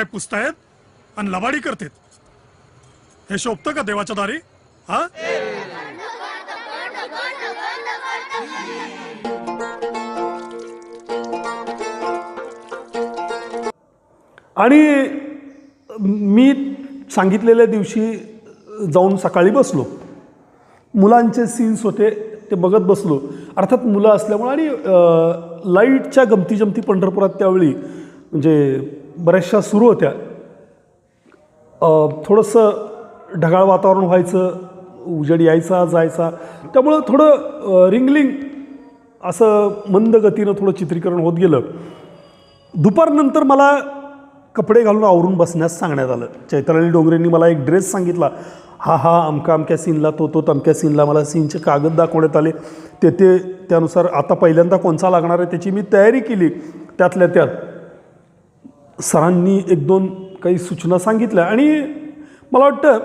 चेंबून पुसतायत आणि लबाडी करतेत. हे शोभतं का देवाच्या दारी? हा? आणि मी सांगितलेल्या दिवशी जाऊन सकाळी बसलो. मुलांचे सीन्स होते ते बघत बसलो. अर्थात मुलं असल्यामुळे आणि लाईटच्या गमती जमती पंढरपुरात त्यावेळी म्हणजे बऱ्याचशा सुरू होत्या. थोडंसं ढगाळ वातावरण व्हायचं उजेड यायचा जायचा. त्यामुळं थोडं रिंगलिंग असं मंद गतीनं थोडं चित्रीकरण होत गेलं. दुपारनंतर मला कपडे घालून आवरून बसण्यास सांगण्यात आलं. चैत्राली डोंगरेंनी मला एक ड्रेस सांगितला. हा हा अमका अमक्या सीनला तो तो तमक्या सीनला मला सीनचे कागद दाखवण्यात आले. ते ते त्यानुसार आता पहिल्यांदा कोणचा लागणार आहे त्याची मी तयारी केली. त्यातल्या त्यात सरांनी एक दोन काही सूचना सांगितल्या आणि मला वाटतं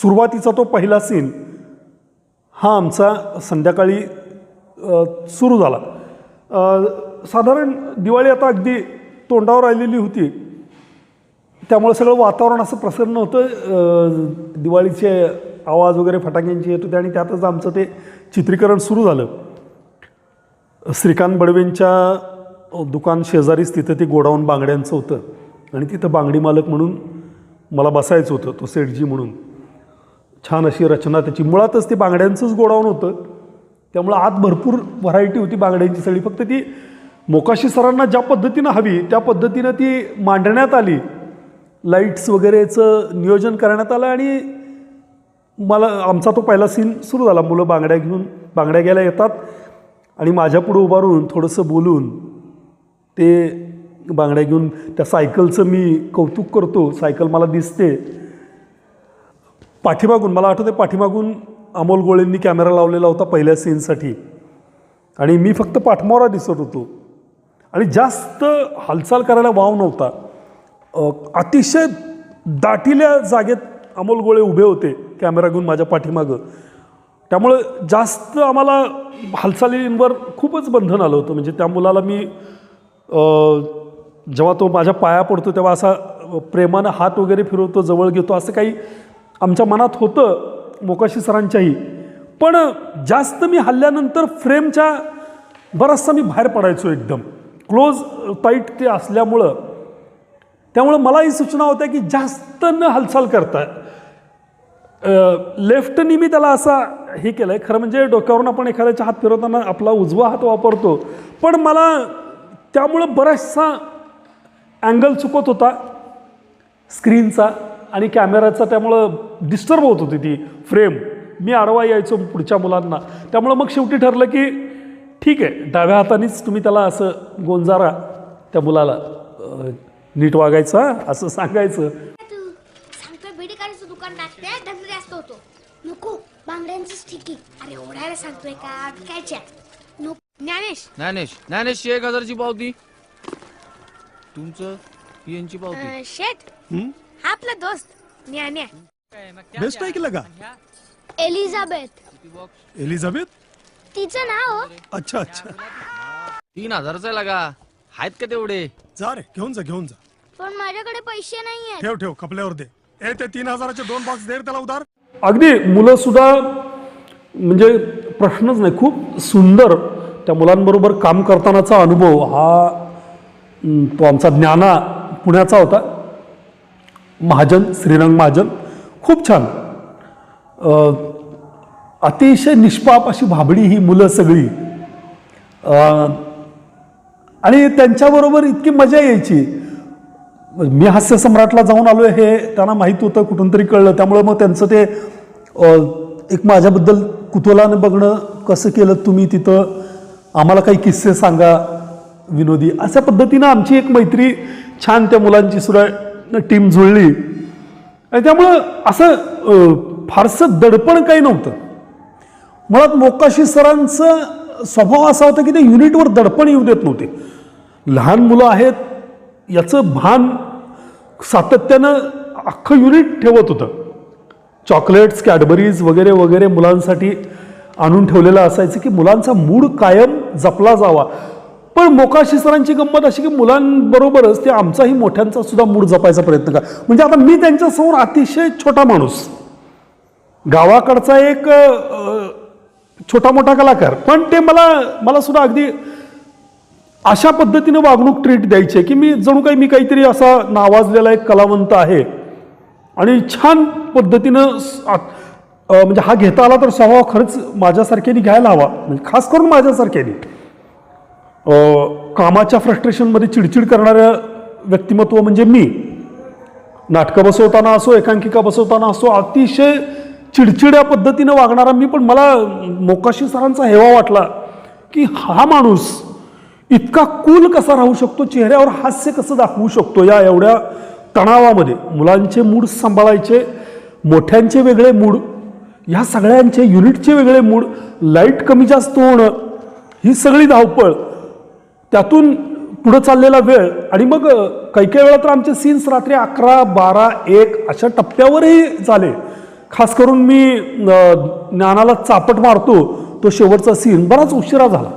सुरुवातीचा तो पहिला सीन हा आमचा संध्याकाळी सुरू झाला. साधारण दिवाळी आता अगदी तोंडावर आलेली होती. त्यामुळे सगळं वातावरण असं प्रसन्न होतं. दिवाळीचे आवाज वगैरे फटाक्यांचे येत होते आणि त्यातच आमचं ते चित्रीकरण सुरू झालं. श्रीकांत बडवेंच्या दुकान शेजारीच तिथं ते गोडाऊन बांगड्यांचं होतं. आणि तिथं बांगडी मालक म्हणून मला बसायचं होतं तो सेठजी म्हणून. छान अशी रचना त्याची. मुळातच ते बांगड्यांचंच गोडाऊन होतं. त्यामुळं आत भरपूर व्हरायटी होती बांगड्यांची सगळी. फक्त ती मोकाशी सरांना ज्या पद्धतीनं हवी त्या पद्धतीनं ती मांडण्यात आली. लाईट्स वगैरेचं नियोजन करण्यात आलं आणि मला आमचा तो पहिला सीन सुरू झाला. मुलं बांगड्या घेऊन बांगड्या घ्यायला येतात आणि माझ्या पुढं उभारून थोडंसं बोलून ते बांगड्या घेऊन त्या सायकलचं मी कौतुक करतो. सायकल मला दिसते. पाठीमागून मला आठवते पाठीमागून अमोल गोळेंनी कॅमेरा लावलेला होता पहिल्या सीनसाठी. आणि मी फक्त पाठमोरा दिसत होतो. आणि जास्त हालचाल करायला वाव नव्हता. अतिशय दाटील्या जागेत अमोल गोळे उभे होते कॅमेरा घेऊन माझ्या पाठीमागं. त्यामुळं जास्त आम्हाला हालचालींवर खूपच बंधन आलं होतं. म्हणजे त्या मुलाला मी जेव्हा तो माझ्या पाया पडतो तेव्हा असा प्रेमानं हात वगैरे फिरवतो जवळ घेतो असं काही आमच्या मनात होतं मोकाशी सरांच्याही. पण जास्त मी हल्ल्यानंतर फ्रेमच्या बराचसा मी बाहेर पडायचो एकदम. क्लोज टाईट ते असल्यामुळं. त्यामुळं मलाही सूचना होत्या की जास्त न हालचाल करता. लेफ्टनी मी त्याला असा हे केलं आहे खरं म्हणजे डोक्यावरून आपण एखाद्याच्या हात फिरवताना आपला उजवा हात वापरतो. पण मला त्यामुळं बराचसा अँगल चुकत होता. स्क्रीनचा आणि कॅमेराचा त्यामुळं डिस्टर्ब होत होती ती फ्रेम. मी आडवा यायचो पुढच्या मुलांना. त्यामुळं मग शेवटी ठरलं की ठीक आहे डाव्या हातानेच तुम्ही त्याला असं गोंजारा त्या मुलाला नीट वागायचं असं सांगायचं. दुकान जास्त नको बांगड्यांचीच ठीक आहे. अरे ओढायला सांगतोय का? विकायच्या ज्ञानेश. ज्ञानेश ज्ञानेश एक हजारची पावती. तुमचं यांची पावती. अं, शेठ. हा आपला दोस्त ज्ञान्या बेस्ट आहे की लगा? एलिझाबेथ. एलिझाबेथ? तिचं नाव? अच्छा अच्छा. तीन हजारचा लागा. आहेत का तेवढे? जा रे घेऊन जा घेऊन जा. पण माझ्याकडे पैसे नाही आहेत. ठेव ठेव कपल्यावर दे. ए ते तीन हजाराचे दोन बॉक्स दे रे त्याला उधार. अगदी मुलं सुद्धा म्हणजे प्रश्नच नाही. खूप सुंदर त्या मुलांबरोबर काम करतानाचा अनुभव हा तो आमचा ज्ञाना पुण्याचा होता. महाजन श्रीरंग महाजन खूप छान. अतिशय निष्पाप अशी भाबडी ही मुलं सगळी. आणि त्यांच्याबरोबर इतकी मजा यायची. मी हास्य सम्राटला जाऊन आलो हे त्यांना माहीत होतं कुठून तरी कळलं. त्यामुळं मग त्यांचं ते एक माझ्याबद्दल कुतूहलानं बघणं कसं केलं तुम्ही तिथं? आम्हाला काही किस्से सांगा विनोदी. अशा पद्धतीनं आमची एक मैत्री छान त्या मुलांची सुद्धा टीम जुळली. आणि त्यामुळं असं फारसं दडपण काही नव्हतं. मुळात मोकाशी सरांचं स्वभाव असा होता की ते युनिटवर दडपण येऊ देत नव्हते. लहान मुलं आहेत याचं भान सातत्यानं अख्खं युनिट ठेवत होतं. चॉकलेट्स कॅडबरीज वगैरे वगैरे मुलांसाठी आणून ठेवलेलं असायचं की मुलांचा मूड कायम जपला जावा. पण मोकाशी सरांची गंमत अशी की मुलांबरोबरच ते आमचाही मोठ्यांचा सुद्धा मूड जपायचा प्रयत्न करा. म्हणजे आता मी त्यांच्यासमोर अतिशय छोटा माणूस. गावाकडचा एक छोटा मोठा कलाकार. पण ते मला मला सुद्धा अगदी अशा पद्धतीनं वागणूक ट्रीट द्यायची की मी जणू काही मी काहीतरी असा नावाजलेला एक कलावंत आहे. आणि छान पद्धतीनं म्हणजे हा घेता आला तर स्वभाव खरंच माझ्यासारख्याने घ्यायला हवा. म्हणजे खास करून माझ्यासारख्याने. कामाच्या फ्रस्ट्रेशनमध्ये चिडचिड करणारं व्यक्तिमत्व म्हणजे मी. नाटकं बसवताना असो एकांकिका बसवताना असो अतिशय चिडचिड्या पद्धतीनं वागणारा मी पण मला मोकाशी सरांचा हेवा वाटला की हा माणूस इतका कूल कसा राहू शकतो चेहऱ्यावर हास्य कसं दाखवू शकतो या एवढ्या तणावामध्ये. मुलांचे मूड सांभाळायचे मोठ्यांचे वेगळे मूड ह्या सगळ्यांचे युनिटचे वेगळे मूड लाइट कमी जास्त होणं ही सगळी धावपळ. त्यातून पुढं चाललेला वेळ आणि मग काही काही वेळा तर आमचे सीन्स रात्री अकरा बारा एक अशा टप्प्यावरही झाले. खास करून मी ज्ञानाला चापट मारतो तो शेवटचा सीन बराच उशिरा झाला.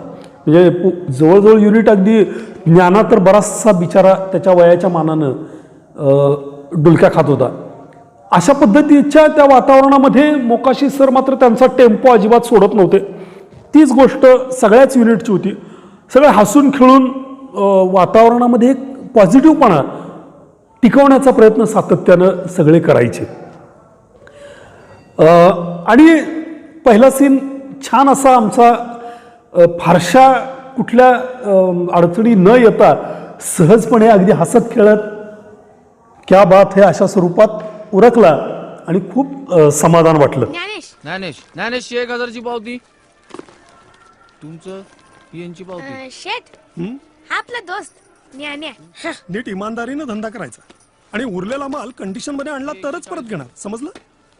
म्हणजे पु- जवळजवळ युनिट अगदी ज्ञाना तर बराचसा बिचारा त्याच्या वयाच्या मानानं डुलक्या खात होता. अशा पद्धतीच्या त्या वातावरणामध्ये मोकाशी सर मात्र त्यांचा टेम्पो अजिबात सोडत नव्हते. तीच गोष्ट सगळ्याच युनिटची होती. सगळे हसून खेळून वातावरणामध्ये एक पॉझिटिव्हपणा टिकवण्याचा प्रयत्न सातत्यानं सगळे करायचे. आणि पहिला सीन छान असा आमचा फारशा कुठल्या अडचणी न येता सहजपणे अगदी हसत खेळत क्या बात हे अशा स्वरूपात उरकला आणि खूप अ, समाधान वाटलं. ज्ञानेश! ज्ञानेश ज्ञानेश एक हजारची पावती. तुमचं यांची पावती. अं, शेठ. हा? आपला दोस्त ज्ञान्या. नीट इमानदारीनं धंदा करायचा. आणि उरलेला माल कंडिशनमध्ये आणला तरच परत घेणार. समजलं?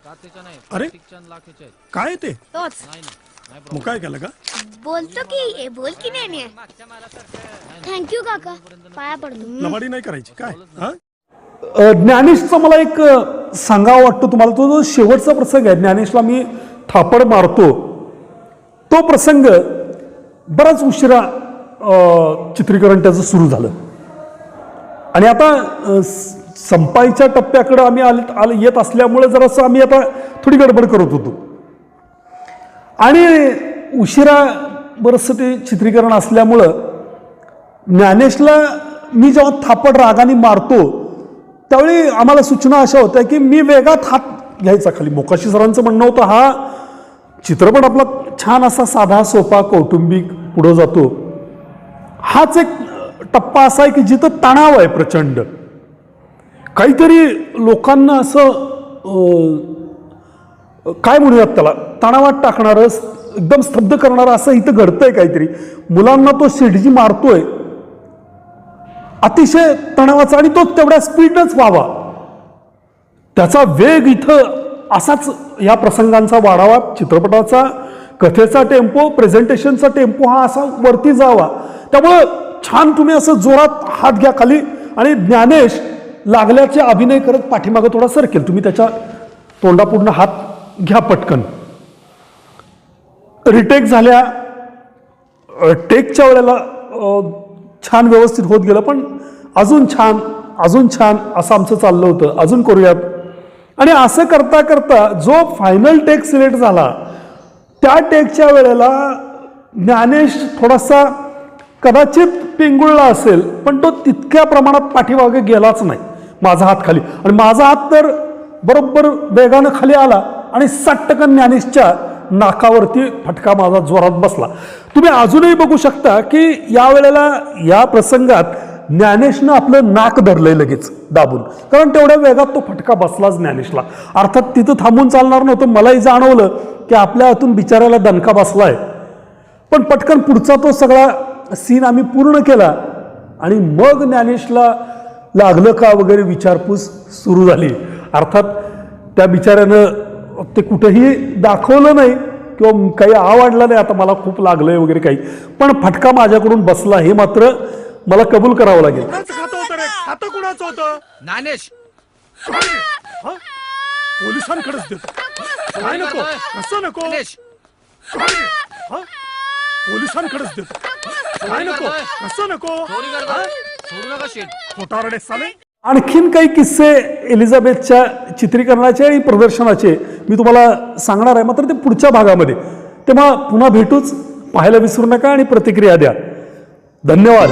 नाही अरे? प्लास्टिकच्या आणि लाखेच्या आहेत. काय ते? तोच. नाही नाही. नाही मग काय केलं का? बोलतो की ए, बोल की ज्ञान्या. थँक्यू काका. पाया पडतो. लबाडी नाही करायची. काय? हा? अ, ज्ञानेशचा मला एक अ, सांगावा वाटतो तुम्हाला? तो जो शेवटचा प्रसंग आहे ज्ञानेशला मी थापड मारतो तो प्रसंग बराच उशिरा चित्रीकरण त्याचं सुरू झालं. आणि आता संपाईच्या टप्प्याकडं संपायच्या आम्ही आले आले येत असल्यामुळे जरासं आम्ही आता थोडी गडबड करत होतो. आणि उशिरा बरंचसं ते चित्रीकरण असल्यामुळं ज्ञानेशला मी जेव्हा थापड रागाने मारतो त्यावेळी आम्हाला सूचना अशा होत्या की मी वेगात हात घ्यायचा खाली. मोकाशी सरांचं म्हणणं होतं हा चित्रपट आपला छान असा साधा सोपा कौटुंबिक पुढं जातो. हाच एक टप्पा असा आहे की जिथं तणाव आहे प्रचंड. काहीतरी लोकांना असं काय म्हणूयात त्याला? तणावात टाकणारं एकदम स्तब्ध करणारं असं इथं घडतंय काहीतरी. मुलांना तो शिडजी मारतोय. अतिशय तणावाचा आणि तो तेवढ्या स्पीडच व्हावा. त्याचा वेग इथं असाच या प्रसंगांचा वाढावा चित्रपटाचा कथेचा टेम्पो प्रेझेंटेशनचा टेम्पो हा असा वरती जावा. त्यामुळं छान तुम्ही असं जोरात हात घ्या खाली आणि ज्ञानेश लागल्याचे अभिनय करत पाठीमागं थोडा सरकेल. तुम्ही त्याच्या तोंडापूर्ण हात घ्या पटकन. रिटेक झाल्या टेकच्या वेळेला छान व्यवस्थित होत गेलं पण अजून छान अजून छान असं आमचं चाललं होतं. अजून करूयात. आणि असं करता करता जो फायनल टेक सिलेक्ट झाला त्या टेकच्या वेळेला ज्ञानेश थोडासा कदाचित पिंगुळला असेल पण तो तितक्या प्रमाणात पाठीमागे गेलाच नाही माझा हात खाली. आणि माझा हात तर बरोबर वेगानं खाली आला आणि सट्टकन ज्ञानेशच्या नाकावरती फटका माझा जोरात बसला. तुम्ही अजूनही बघू शकता की या वेळेला या प्रसंगात ज्ञानेशनं आपलं नाक धरलंय लगेच दाबून. कारण तेवढ्या वेगात तो फटका बसलाच ज्ञानेशला. अर्थात तिथं थांबून चालणार नव्हतं मलाही जाणवलं की आपल्या हातून बिचाऱ्याला दणका बसलाय. पण पटकन पुढचा तो सगळा सीन आम्ही पूर्ण केला आणि मग ज्ञानेशला लागलं का वगैरे विचारपूस सुरू झाली. अर्थात त्या बिचाऱ्यानं ते कुठंही दाखवलं नाही किंवा काही आवडलं नाही आता मला खूप लागलंय वगैरे काही. पण फटका माझ्याकडून बसला हे मात्र मला कबूल करावं लागेल. कुणाचं होतं ज्ञानेश. हा? पोलिसांकडेच देतो. काय नको. कसं नको. हा? पोलिसांकडेच देतो. काय नको? कसं नको. खोटारडे साले. आणखीन काही किस्से एलिझाबेथच्या चित्रीकरणाचे आणि प्रदर्शनाचे मी तुम्हाला सांगणार आहे मात्र ते पुढच्या भागामध्ये. तेव्हा पुन्हा भेटूच पाहायला विसरू नका आणि प्रतिक्रिया द्या. धन्यवाद.